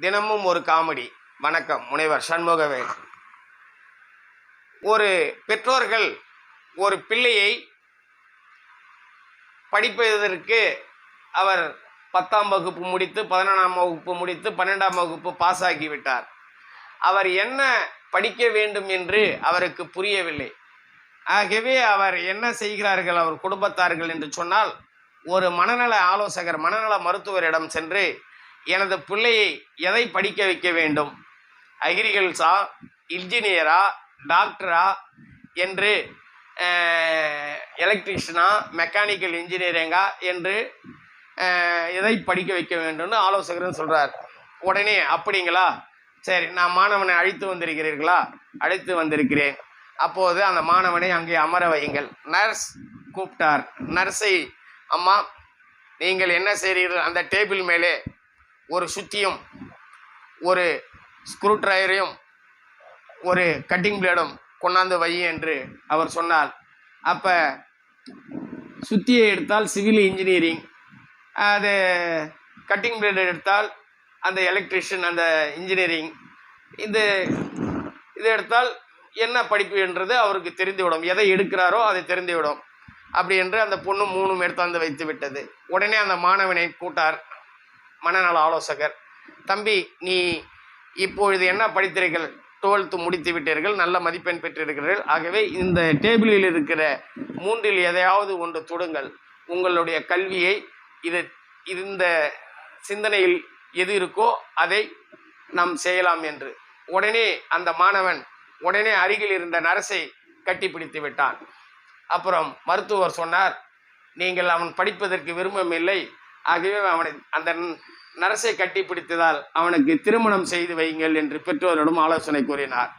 தினமும் ஒரு காமெடி. வணக்கம் முனைவர் சண்முகவேல் ஒரு பெற்றோர்கள் ஒரு பிள்ளையை படிப்பதற்கு அவர் பத்தாம் வகுப்பு முடித்து பதினொன்றாம் வகுப்பு முடித்து பன்னெண்டாம் வகுப்பு பாஸ் ஆகிவிட்டார். அவர் என்ன படிக்க வேண்டும் என்று அவருக்கு புரியவில்லை. ஆகவே அவர் என்ன செய்கிறார்கள்? அவர் குடும்பத்தார்கள் என்று சொன்னால் ஒரு மனநல ஆலோசகர் மனநல மருத்துவரிடம் சென்று எனது பிள்ளையை எதை படிக்க வைக்க வேண்டும்? அக்ரிகல்ஸா இன்ஜினியரா டாக்டரா என்று எலக்ட்ரிஷியனா மெக்கானிக்கல் இன்ஜினியரிங்கா என்று எதை படிக்க வைக்க வேண்டும்னு ஆலோசகர்னு சொல்கிறார் உடனே அப்படிங்களா? சரி நான் மாணவனை அழைத்து வந்திருக்கிறீர்களா? அழைத்து வந்திருக்கிறேன். அப்போது அந்த மாணவனை அங்கே அமர வையுங்கள். நர்ஸ் கூப்பிட்டார். நர்ஸை அம்மா நீங்கள் என்ன செய்கிறீர்கள் அந்த டேபிள் மேலே ஒரு சுத்தியும் ஒரு ஸ்க்ரூ ட்ரைவரையும் ஒரு கட்டிங் பிளேடும் கொண்டாந்து வை என்று அவர் சொன்னார். அப்போ சுத்தியை எடுத்தால் சிவில் இன்ஜினியரிங் அது கட்டிங் பிளேடு எடுத்தால் அந்த எலக்ட்ரிஷியன் அந்த இன்ஜினியரிங் இது இது எடுத்தால் என்ன படிப்பு என்றது அவருக்கு தெரிந்துவிடும். எதை எடுக்கிறாரோ அதை தெரிந்துவிடும். அப்படி என்று அந்த பொண்ணு மூணும் எடுத்தாந்து வைத்து விட்டது உடனே அந்த மாணவனை கூட்டார். மனநல ஆலோசகர். தம்பி நீ இப்பொழுது என்ன படித்தீர்கள் டுவெல்த்து முடித்து விட்டீர்கள் நல்ல மதிப்பெண் பெற்றிருக்கிறீர்கள். ஆகவே இந்த டேபிளில் இருக்கிற மூன்றில் எதையாவது ஒன்று தொடுங்கள். உங்களுடைய கல்வியை இது இந்த சிந்தனையில் எது இருக்கோ அதை நாம் செய்யலாம் என்று. உடனே அந்த மாணவன் உடனே அருகில் இருந்த நரசை கட்டிப்பிடித்து விட்டான். அப்புறம் மருத்துவர் சொன்னார் நீங்கள் அவன் படிப்பதற்கு விரும்பமில்லை ஆகவே அவனை அந்த நரசை கட்டி பிடித்ததால் அவனுக்கு திருமணம் செய்து வையுங்கள் என்று பெற்றோரிடம் ஆலோசனை கூறினார்.